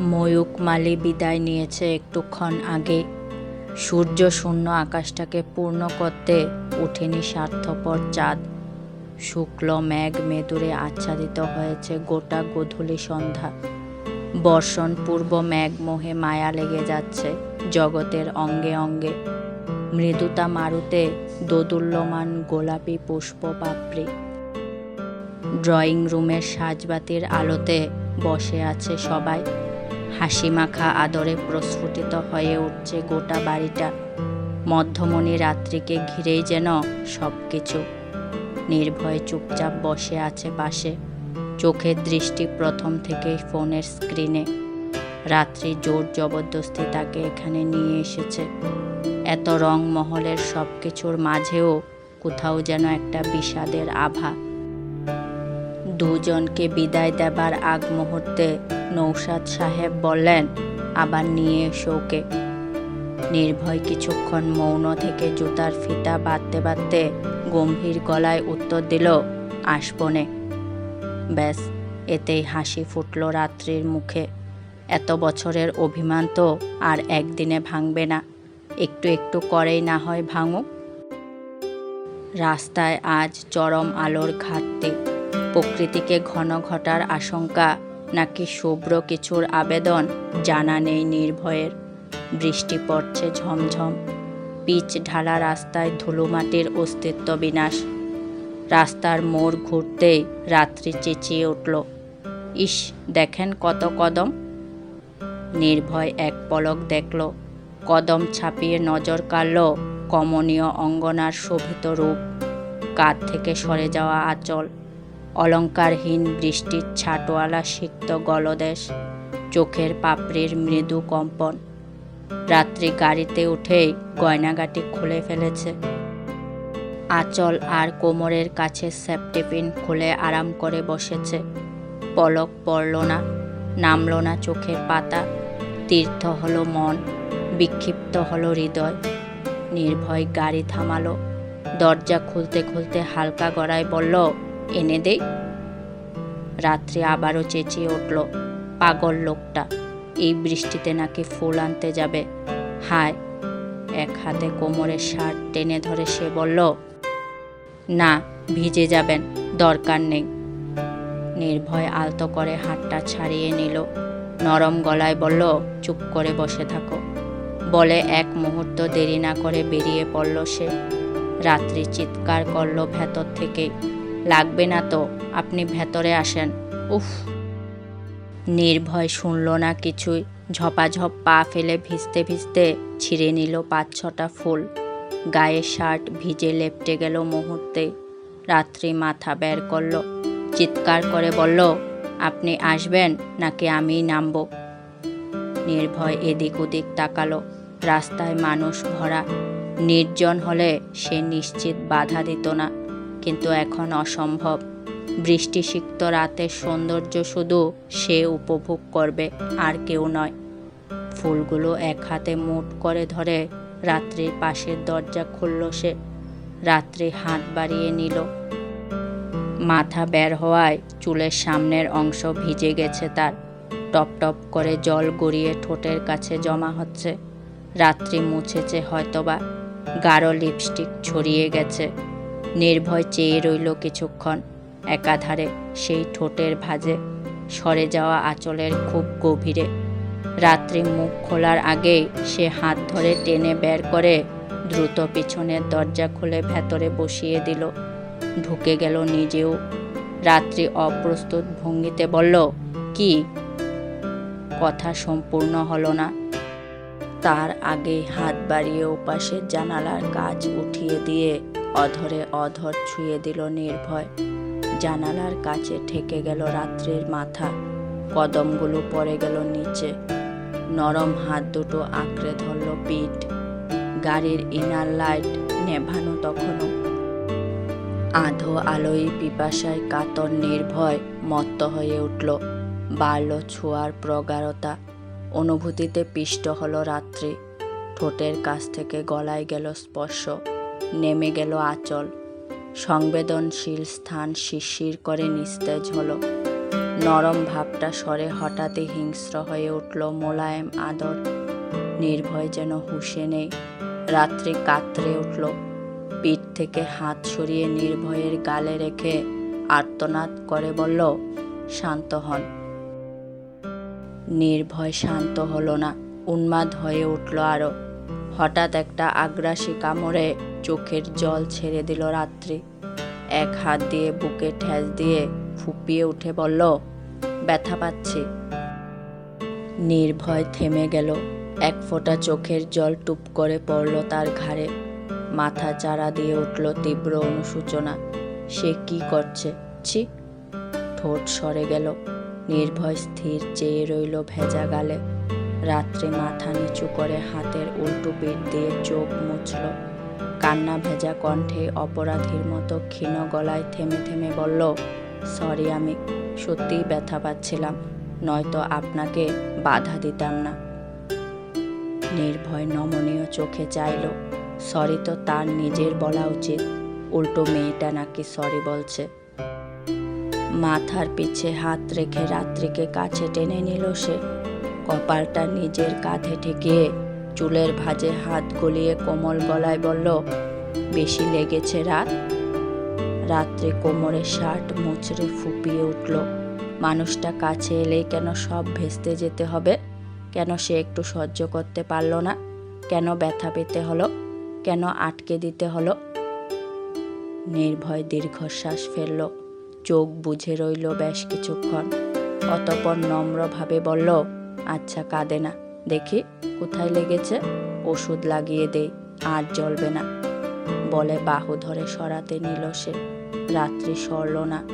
ময়ূক মালি বিদায় নিয়েছে একটুক্ষণ আগে। সূর্য শূন্য আকাশটাকে পূর্ণ করতে ওঠেনি স্বার্থপর চাঁদ। শুক্ল, মেঘ, মেদুরে আচ্ছাদিত হয়েছে গোটা গধূলি সন্ধ্যা। বর্ষণ, পূর্ব মেঘ, মোহে মায়া লেগে যাচ্ছে জগতের অঙ্গে অঙ্গে। মৃদুতা মারুতে দোদুল্যমান গোলাপি পুষ্প পাপড়ি। ড্রয়িং রুমের সাজবাতির আলোতে বসে আছে সবাই। হাসিমাখা আদরে প্রস্ফুটিত হয়ে উঠছে গোটা বাড়িটা। মধ্যমণি রাত্রিকে ঘিরেই যেন সব কিছু নির্ভয় চুপচাপ বসে আছে পাশে চোখের দৃষ্টি প্রথম থেকেই ফোনের স্ক্রিনে। রাত্রি জোর জবরদস্তি তাকে এখানে নিয়ে এসেছে। এত রং মহলের সব কিছুর মাঝেও কোথাও যেন একটা বিষাদের আভা। দুজনকে বিদায় দেবার আগ মুহূর্তে নৌসাদ সাহেব বললেন, আবার নিয়ে এসো ওকে। নির্ভয় কিছুক্ষণ মৌন থেকে জুতার ফিতা বাঁধতে বাঁধতে গম্ভীর গলায় উত্তর দিল, আসবনে। ব্যাস, এতেই হাসি ফুটল রাত্রির মুখে। এত বছরের অভিমান তো আর একদিনে ভাঙবে না, একটু একটু করেই না হয় ভাঙুক। রাস্তায় আজ চরম আলোর ঘাটতি। প্রকৃতিকে ঘন ঘটার আশঙ্কা, নাকি শুভ্র কিছুর আবেদন, জানা নেই নির্ভয়ের। বৃষ্টি পড়ছে ঝমঝম। পিচ ঢালা রাস্তায় ধুলোমাটির অস্তিত্ব বিনাশ। রাস্তার মোড় ঘুরতেই রাত্রি চেঁচিয়ে উঠল। ইস, দেখেন কত কদম। নির্ভয় এক পলক দেখল। কদম ছাপিয়ে নজর কাড়ল কমনীয় অঙ্গনার শোভিত রূপ। কাঁধ থেকে সরে যাওয়া আঁচল। অলঙ্কারহীন বৃষ্টির ছাটওয়ালা সিক্ত গলদেশ, চোখের পাপড়ির মৃদু কম্পন। রাত্রি গাড়িতে উঠেই গয়নাগাটি খুলে ফেলেছে। আঁচল আর কোমরের কাছে সেপ্টিপিন খুলে আরাম করে বসেছে। পলক পড়ল না, নামল না চোখের পাতা। তীর্থ হলো মন, বিক্ষিপ্ত হলো হৃদয়। নির্ভয় গাড়ি থামালো। দরজা খুলতে খুলতে হালকা গড়ায় বলল এনে দেই রাত্রি আবারও চেঁচিয়ে উঠল পাগল লোকটা। এই বৃষ্টিতে নাকি ফুল আনতে যাবে। হায়, এক হাতে কোমরের শার্ট টেনে ধরে সে বলল, না, ভিজে যাবেন, দরকার নেই। নির্ভয় আলতো করে হাতটা ছাড়িয়ে নিল। নরম গলায় বলল, চুপ করে বসে থাকো। বলে এক মুহূর্ত দেরি না করে বেরিয়ে পড়ল সে। রাত্রি চিৎকার করল ভেতর থেকে। লাগবে না তো, আপনি ভেতরে আসেন। উফ। নির্ভয় শুনল না কিছুই, ঝপাঝপ পা ফেলে ভিজতে ভিজতে ছিঁড়ে নিল পাঁচ ছটা ফুল। গায়ে শার্ট ভিজে লেপটে গেল মুহূর্তে। রাত্রি মাথা বের করল, চিৎকার করে বলল, আপনি আসবেন নাকি আমি নামব? নির্ভয় এদিক ওদিক তাকালো, রাস্তায় মানুষ ভরা। নির্জন হলে সে নিশ্চিত বাধা দিত না। কিন্তু এখন অসম্ভব। বৃষ্টিসিক্ত রাতের সৌন্দর্য শুধু সে উপভোগ করবে, আর কেউ নয়। ফুলগুলো এক হাতে মুঠ করে ধরে রাত্রির পাশের দরজা খুলল সে। রাত্রি হাত বাড়িয়ে নিল। মাথা বের হওয়ায় চুলের সামনের অংশ ভিজে গেছে তার। টপ টপ করে জল গড়িয়ে ঠোঁটের কাছে জমা হচ্ছে। রাত্রি মুছেছে হয়তোবা। গাঢ় লিপস্টিক ছড়িয়ে গেছে। নির্ভয় চেয়ে রইল কিছুক্ষণ। একাধারে সেই ঠোঁটের ভাজে সরে যাওয়া আঁচলের খুব গভীরে। রাত্রি মুখ খোলার আগেই সে হাত ধরে টেনে বের করে দ্রুত পিছনের দরজা খুলে ভেতরে বসিয়ে দিল। ঢুকে গেল নিজেও। রাত্রি অপ্রস্তুত ভঙ্গিতে বলল, কি? কথা সম্পূর্ণ হলো না। তার আগেই হাত বাড়িয়ে ওপাশের জানালার কাজ উঠিয়ে দিয়ে অধরে অধর ছুঁয়ে দিল নির্ভয়। জানালার কাছে ঠেকে গেল রাত্রের মাথা। কদমগুলো পড়ে গেল নিচে। নরম হাত দুটো আঁকড়ে ধরল পিঠ। গাড়ির ইনার লাইট নেভানো তখনও। আধো আলোয় পিপাসায় কাতর নির্ভয় মত্ত হয়ে উঠল। বাড়ল ছোঁয়ার প্রগাঢ়তা। অনুভূতিতে পিষ্ট হলো রাত্রি। ঠোঁটের কাছ থেকে গলায় গেল স্পর্শ। নেমে গেল আঁচল। সংবেদনশীল স্থান শিরশির করে নিস্তেজ হলো। নরম ভাবটা স্বরে হঠাৎই হিংস্র হয়ে উঠল মোলায়েম আদর। নির্ভয় যেন হুশে নেই। রাত্রি কাতরে উঠল। পিঠ থেকে হাত সরিয়ে নির্ভয়ের গালে রেখে আর্তনাদ করে বলল, শান্ত হন। নির্ভয় শান্ত হলো না, উন্মাদ হয়ে উঠল আরও। হঠাৎ একটা আগ্রাসী কামড়ে চোখের জল ছেড়ে দিল রাত্রি। এক হাত দিয়ে বুকে ঠেস দিয়ে ফুপিয়ে উঠে বলল, ব্যথা পাচ্ছি। নির্ভয় থেমে গেল। এক ফোঁটা চোখের জল টুপ করে পড়ল তার ঘাড়ে। মাথা চারা দিয়ে উঠল তীব্র অনুশোচনা। সে কি করছে? ছি, ঠোঁট সরে গেল। নির্ভয় স্থির চেয়ে রইল ভেজা গালে। রাত্রে মাথা নিচু করে হাতের উল্টো পিঠ দিয়ে চোখ মুছল। কান্না ভেজা কণ্ঠে অপরাধীর মতো ক্ষীণ গলায় থেমে থেমে বলল, সরি আমি সত্যিই ব্যথা পাচ্ছিলাম, নয়তো আপনাকে বাধা দিতাম না। নির্ভয় নমনীয় চোখে চাইল, সরি তো তার নিজের বলা উচিত, উল্টো মেয়েটা নাকি সরি বলছে। মাথার পিছে হাত রেখে রাত্রিকে কাছে টেনে নিল সে। কপালটা নিজের কাঁধে ঠেকিয়ে চুলের ভাঁজে হাত গলিয়ে কোমল গলায় বলল, বেশি লেগেছে রাত? রাত্রে কোমরে শার্ট মুচড়ে ফুপিয়ে উঠল, মানুষটা কাছে এলেই কেন সব ভেস্তে যেতে হবে? কেন সে একটু সহ্য করতে পারল না? কেন ব্যথা পেতে হলো? কেন আটকে দিতে হলো? নির্ভয় দীর্ঘশ্বাস ফেলল, চোখ বুঝে রইল বেশ কিছুক্ষণ, অতপর নম্রভাবে বলল আচ্ছা কাঁদে না। দেখি, কোথায় লেগেছে? ওষুধ লাগিয়ে দেই, আর জ্বলবে না। বলে বাহু ধরে সরাতে নিল সে। রাত্রি সরল না।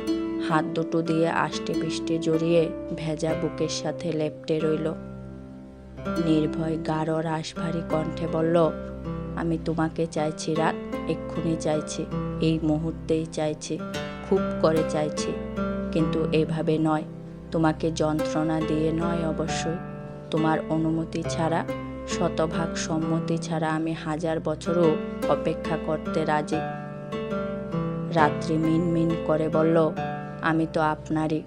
হাত দুটো দিয়ে আষ্টে পিষ্টে জড়িয়ে ভেজা বুকের সাথে লেপটে রইল। নির্ভয় গাঢ় রাশভারী কণ্ঠে বলল, আমি তোমাকে চাইছি রাত, এক্ষুনি চাইছি। এই মুহূর্তেই চাইছি, খুব করে চাইছি। কিন্তু এভাবে নয়। তোমাকে যন্ত্রণা দিয়ে নয় অবশ্যই। তোমার অনুমতি ছাড়া, শতভাগ সম্মতি ছাড়া আমি হাজার বছরও অপেক্ষা করতে রাজি। রাত্রি মিন মিন করে বলল, আমি তো আপনারই।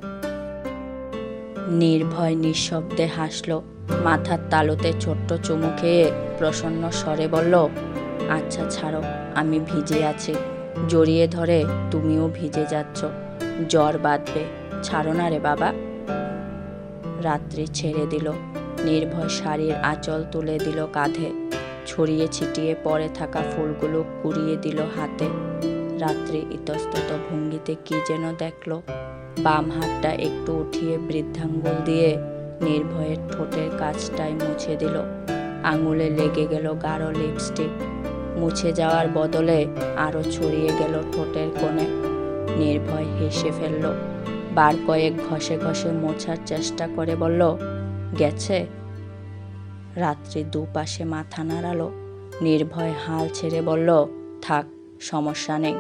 নির্ভয় নিঃশব্দে হাসল, মাথার তালুতে ছোট্ট চুমু খেয়ে প্রসন্ন স্বরে বলল আচ্ছা ছাড়ো, আমি ভিজে আছি। জড়িয়ে ধরে তুমিও ভিজে যাচ্ছ। জ্বর বাঁধবে। ছাড়ো না রে বাবা। রাত্রি ছেড়ে দিল। নির্ভয় শাড়ির আঁচল তুলে দিল কাঁধে। ছড়িয়ে ছিটিয়ে পড়ে থাকা ফুলগুলো কুড়িয়ে দিল হাতে। রাত্রি ইতস্তত ভঙ্গিতে কি যেন দেখল। বাম হাতটা একটু উঠিয়ে বৃদ্ধাঙ্গুল দিয়ে নির্ভয়ের ঠোঁটের কাছটায় মুছে দিল। আঙুলে লেগে গেল গাঢ় লিপস্টিক মুছে যাওয়ার বদলে আরও ছড়িয়ে গেল ঠোঁটের কোণে। নির্ভয় হেসে ফেলল বার কয়েক ঘষে ঘষে মোছার চেষ্টা করে বলল, গেছে। রাত্রি দুপাশে মাথা নাড়ালো, নির্ভয় হাল ছেড়ে বলল, থাক, সমস্যা নেই।